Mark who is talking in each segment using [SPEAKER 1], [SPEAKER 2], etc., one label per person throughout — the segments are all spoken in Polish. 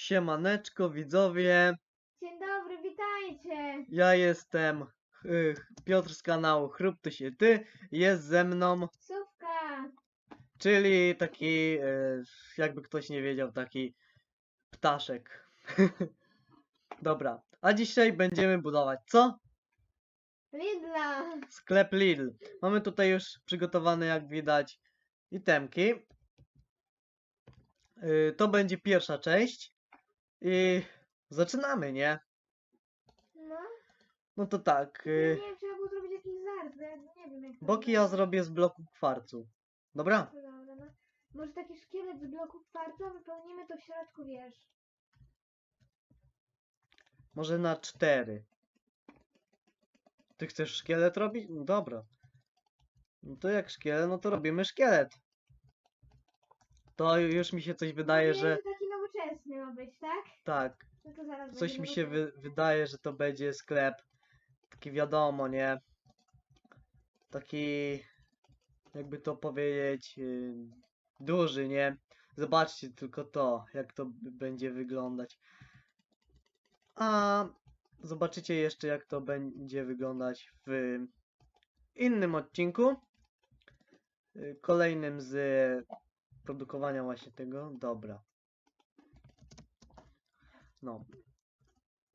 [SPEAKER 1] Siemaneczko widzowie,
[SPEAKER 2] Dzień dobry, witajcie!
[SPEAKER 1] ja jestem y, Piotr z kanału Chrób to się ty, jest ze mną,
[SPEAKER 2] Sówka!
[SPEAKER 1] czyli taki, y, jakby ktoś nie wiedział, taki ptaszek. Dobra, a dzisiaj będziemy budować co?
[SPEAKER 2] Lidla!
[SPEAKER 1] Sklep Lidl. Mamy tutaj już przygotowane, jak widać, itemki. Y, to będzie pierwsza część i zaczynamy, nie?
[SPEAKER 2] No,
[SPEAKER 1] No to tak.
[SPEAKER 2] nie
[SPEAKER 1] y,
[SPEAKER 2] wiem, trzeba było zrobić jakiś zart, bo ja nie wiem jak to
[SPEAKER 1] Boki ja zrobię z bloku kwarcu. Dobra?
[SPEAKER 2] No Dobra, no. Może taki szkielet z bloku kwarcu, wypełnimy to w środku, wiesz.
[SPEAKER 1] Może na cztery. Ty chcesz szkielet robić? No dobra. No to jak szkielet, no to robimy szkielet. To już mi się coś wydaje, że
[SPEAKER 2] taki ma być, tak?
[SPEAKER 1] tak.
[SPEAKER 2] No to zaraz
[SPEAKER 1] Coś mi się wy wydaje, że to będzie sklep. Taki wiadomo, nie? Taki, jakby to powiedzieć, yy, duży, nie? Zobaczcie tylko to, jak to b- będzie wyglądać. A zobaczycie jeszcze, jak to będzie wyglądać w innym odcinku. yy, Kolejnym z produkowania właśnie tego. Dobra. No.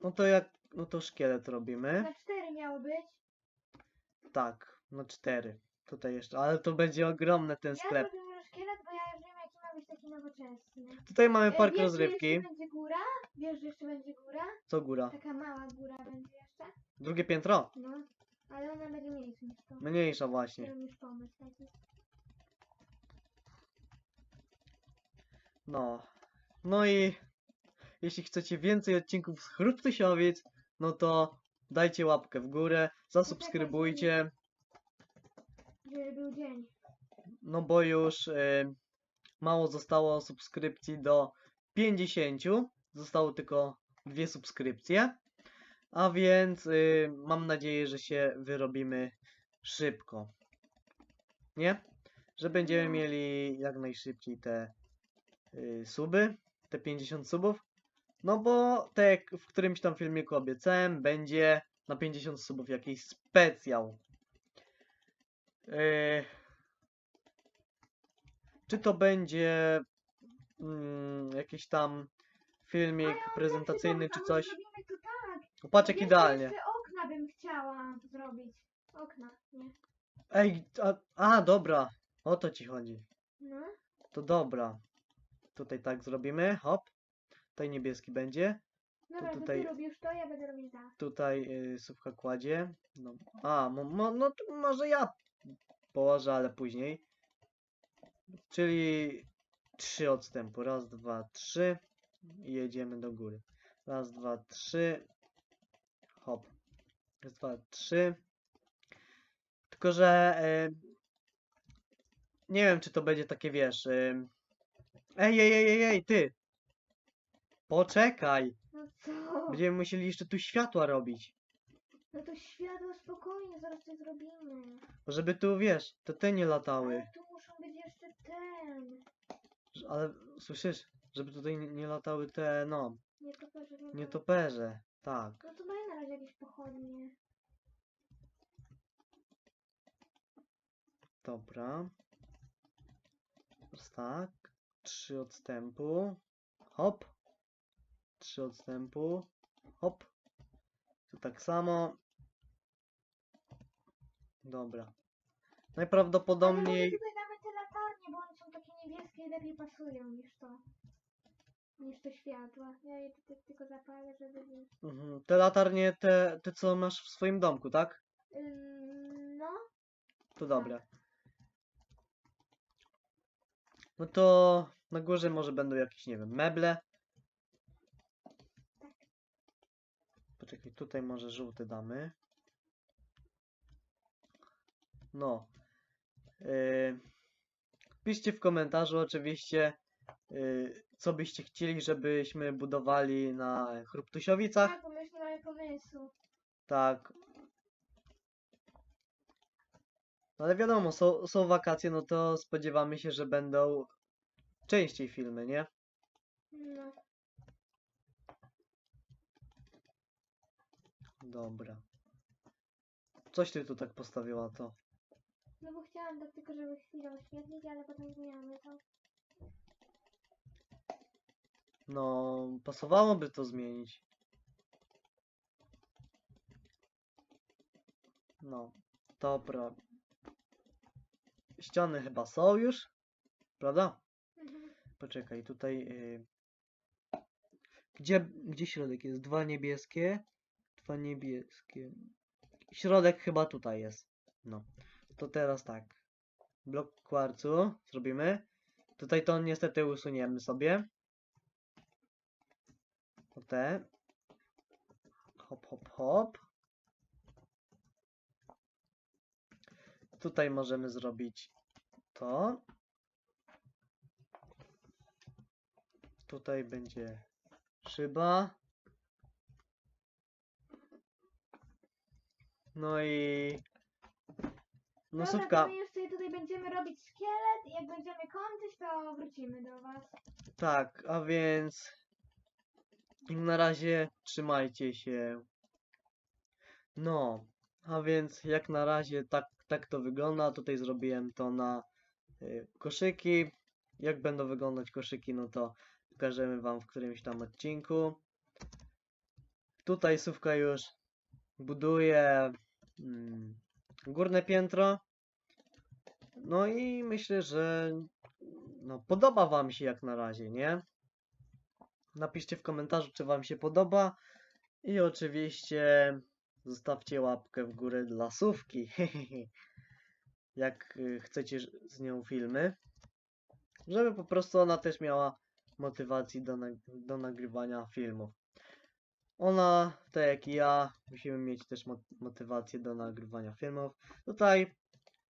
[SPEAKER 1] No to jak, no to szkielet robimy.
[SPEAKER 2] Na cztery miało być.
[SPEAKER 1] Tak, no cztery. Tutaj jeszcze, ale to będzie ogromny ten
[SPEAKER 2] Ja
[SPEAKER 1] sklep.
[SPEAKER 2] zrobię szkielet, bo ja już wiem jaki ma być taki nowoczesny.
[SPEAKER 1] Tutaj mamy
[SPEAKER 2] E,
[SPEAKER 1] park
[SPEAKER 2] wiesz, że
[SPEAKER 1] rozrywki.
[SPEAKER 2] jeszcze będzie góra? Wiesz, że jeszcze będzie góra?
[SPEAKER 1] Co góra?
[SPEAKER 2] Taka mała góra będzie jeszcze?
[SPEAKER 1] Drugie piętro?
[SPEAKER 2] No, ale ona będzie mniejsza niż to.
[SPEAKER 1] Mniejsza właśnie.
[SPEAKER 2] Mam już pomysł taki.
[SPEAKER 1] No. No i jeśli chcecie więcej odcinków z Chruptysiowic, no to dajcie łapkę w górę, zasubskrybujcie,
[SPEAKER 2] Żeby był dzień.
[SPEAKER 1] no bo już y, mało zostało subskrypcji do 50. Zostało tylko dwie subskrypcje. A więc y, mam nadzieję, że się wyrobimy szybko. Nie? Że będziemy
[SPEAKER 2] No.
[SPEAKER 1] mieli jak najszybciej te y, suby, te 50 subów. No bo tak jak w którymś tam filmiku obiecałem, będzie na 50 subów jakiś specjał. Y, czy to będzie mm, jakiś tam filmik prezentacyjny czy coś?
[SPEAKER 2] To tak.
[SPEAKER 1] O, Patrz jak
[SPEAKER 2] Wiesz,
[SPEAKER 1] idealnie.
[SPEAKER 2] Jeszcze okna bym chciała zrobić. Okna, nie?
[SPEAKER 1] Ej, a, a dobra, o to ci chodzi.
[SPEAKER 2] No.
[SPEAKER 1] To dobra. Tutaj tak zrobimy, hop. Tutaj niebieski będzie.
[SPEAKER 2] Dobra, to,
[SPEAKER 1] tutaj-
[SPEAKER 2] ty robisz to, ja będę robić tak.
[SPEAKER 1] Tutaj y, kładzie. No, a, mo, mo, no to może ja położę, ale później. Czyli trzy odstępu. Raz, dwa, trzy. I jedziemy do góry. Raz, dwa, trzy. Hop. Raz, dwa, trzy. Tylko, że y, nie wiem, czy to będzie takie, wiesz. Y, ej, ej, ej, ej, ej, ty! Poczekaj!
[SPEAKER 2] No co?
[SPEAKER 1] Będziemy musieli jeszcze tu światła robić.
[SPEAKER 2] No to światło spokojnie, zaraz to zrobimy.
[SPEAKER 1] Żeby tu, wiesz, te te nie latały.
[SPEAKER 2] Ale tu muszą być jeszcze ten.
[SPEAKER 1] Ż- Ale słyszysz, żeby tutaj nie- nie latały te, no,
[SPEAKER 2] Nie to proszę, nie,
[SPEAKER 1] nie
[SPEAKER 2] to.
[SPEAKER 1] toperze. Tak.
[SPEAKER 2] No to daj na razie jakieś pochodnie.
[SPEAKER 1] Dobra. Teraz tak. Trzy odstępu. Hop. Trzy odstępu. Hop. Tu tak samo. Dobra.
[SPEAKER 2] Ale
[SPEAKER 1] Najprawdopodobniej.
[SPEAKER 2] tutaj damy te latarnie, bo one są takie niebieskie i lepiej pasują niż to. Niż te światła. Ja je ty- tylko zapalę, żeby...
[SPEAKER 1] Mhm. Te latarnie, te, te co masz w swoim domku, tak?
[SPEAKER 2] Ym, no.
[SPEAKER 1] To dobre. No to na górze może będą jakieś, nie wiem, meble. Poczekaj, tutaj może żółte damy. No. Yy, piszcie w komentarzu oczywiście, yy, co byście chcieli, żebyśmy budowali na Chruptusiowicach.
[SPEAKER 2] Tak, bo my już nie mamy pomysłu.
[SPEAKER 1] Tak. No ale wiadomo, są, są wakacje, no to spodziewamy się, że będą częściej filmy, nie?
[SPEAKER 2] No.
[SPEAKER 1] Dobra. Coś ty tu tak postawiła to.
[SPEAKER 2] No bo chciałam tak tylko, żeby chwilę oświetlić, ale potem zmieniamy to.
[SPEAKER 1] No, pasowałoby to zmienić. No, dobra. Ściany chyba są już, prawda?
[SPEAKER 2] Mhm.
[SPEAKER 1] Poczekaj, tutaj. y, Gdzie, gdzie środek jest? Dwa niebieskie. Dwa niebieskie. Środek chyba tutaj jest. No. To teraz tak. Blok kwarcu zrobimy. Tutaj to niestety usuniemy sobie. Te. Hop, hop, hop. Tutaj możemy zrobić to. Tutaj będzie szyba. No i... No
[SPEAKER 2] Dobra,
[SPEAKER 1] sówka,
[SPEAKER 2] to my jeszcze tutaj będziemy robić szkielet i jak będziemy kończyć, to wrócimy do was.
[SPEAKER 1] tak, a więc... Na razie trzymajcie się. No, a więc jak na razie tak, tak to wygląda. Tutaj zrobiłem to na y, koszyki. Jak będą wyglądać koszyki, no to pokażemy wam w którymś tam odcinku. Tutaj Sówka już buduje mm, górne piętro. No i myślę, że no, podoba wam się jak na razie, nie? Napiszcie w komentarzu, czy wam się podoba. I oczywiście zostawcie łapkę w górę dla Sówki. jak y, chcecie z nią filmy. Żeby po prostu ona też miała motywacji do, nag- do nagrywania filmów. Ona, tak jak i ja, musimy mieć też mo- motywację do nagrywania filmów. Tutaj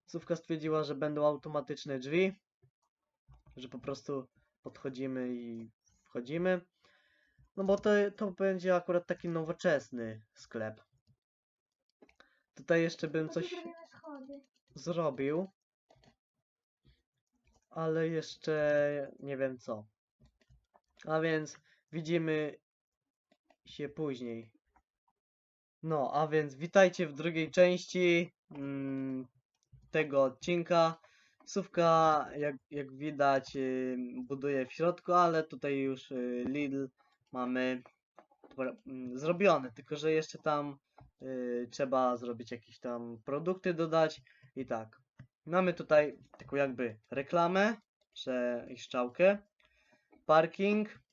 [SPEAKER 1] Sówka stwierdziła, że będą automatyczne drzwi, że po prostu podchodzimy i wchodzimy. No bo to, to będzie akurat taki nowoczesny sklep. Tutaj jeszcze bym coś zrobił, ale jeszcze nie wiem co. A więc widzimy się później. No, a więc witajcie w drugiej części mm, tego odcinka. Sówka, jak, jak widać, y, buduje w środku, ale tutaj już y, Lidl mamy zrobiony, tylko że jeszcze tam y, trzeba zrobić jakieś tam produkty dodać i tak. Mamy tutaj taką jakby reklamę, że i strzałkę. Parking.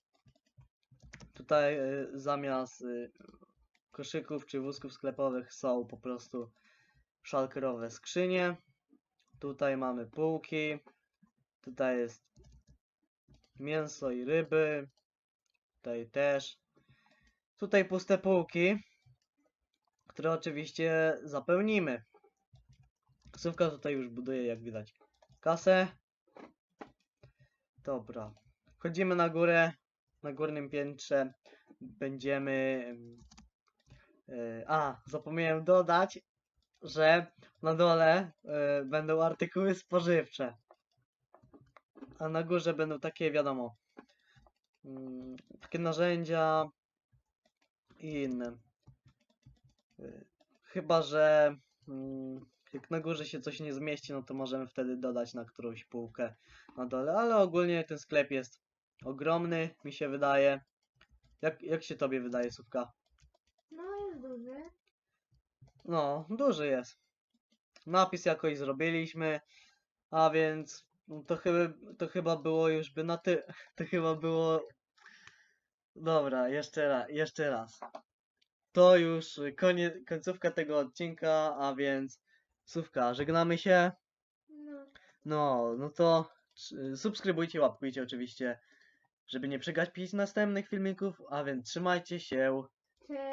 [SPEAKER 1] Tutaj y, zamiast y, koszyków czy wózków sklepowych są po prostu szalkerowe skrzynie. Tutaj mamy półki. Tutaj jest mięso i ryby. Tutaj też. Tutaj puste półki, które oczywiście zapełnimy. Sówka tutaj już buduje, jak widać, kasę. Dobra. Wchodzimy na górę. Na górnym piętrze będziemy... em, e, A, zapomniałem dodać, że na dole e, będą artykuły spożywcze. A na górze będą takie, wiadomo, mm, takie narzędzia i inne. Y, Chyba, że mm, jak na górze się coś nie zmieści, no to możemy wtedy dodać na którąś półkę na dole, ale ogólnie ten sklep jest ogromny, mi się wydaje. Jak, jak się tobie wydaje, Sówka?
[SPEAKER 2] No jest duży.
[SPEAKER 1] No, duży jest. Napis jakoś zrobiliśmy, a więc no to chyba, to chyba było już by na ty... To chyba było... Dobra, jeszcze raz, jeszcze raz. To już koniec, końcówka tego odcinka, a więc Sówka, żegnamy się.
[SPEAKER 2] No.
[SPEAKER 1] No, no to subskrybujcie, łapkujcie oczywiście, żeby nie przegapić następnych filmików, a więc trzymajcie się.
[SPEAKER 2] Cześć.
[SPEAKER 1] Cześć.